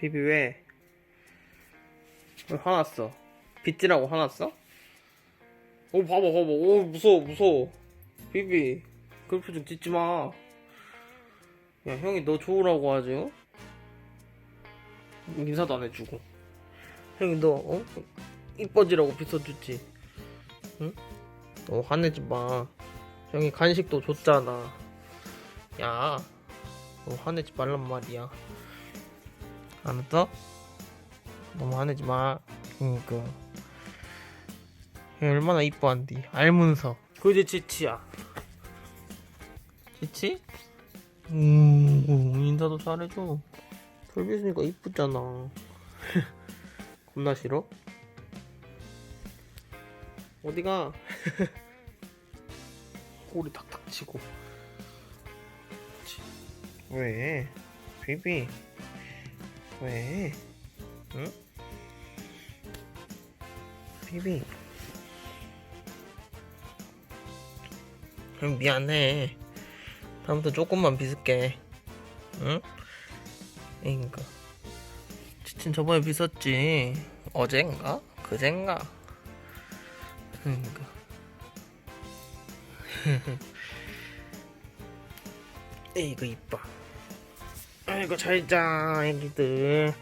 비비 왜? 왜 화났어? 빗질하고 화났어? 오 봐봐 봐봐 오 무서워 무서워 비비 그런 표정 짓지 마. 야 형이 너 좋으라고 하지 어? 인사도 안 해주고 형이 너 어? 이뻐지라고 빗어주지 응? 너 화내지 마 형이 간식도 줬잖아 야 너 화내지 말란 말이야 알았어? 너무 화내지 마 그니까 형 얼마나 이뻐한디 알면서 그지 지치야 지치? 음 인사도 잘해줘 털 빗으니까 이쁘잖아 겁나 싫어? 어디가? 꼬리 탁탁 치고 치. 왜? 비비 왜? 응? 비비 형 미안해 다음부터 조금만 빗을게 응? 그니까 지친 저번에 빗었지 어젠가? 그젠가? 그니까 에이 그 이뻐 아이고 잘자 애기들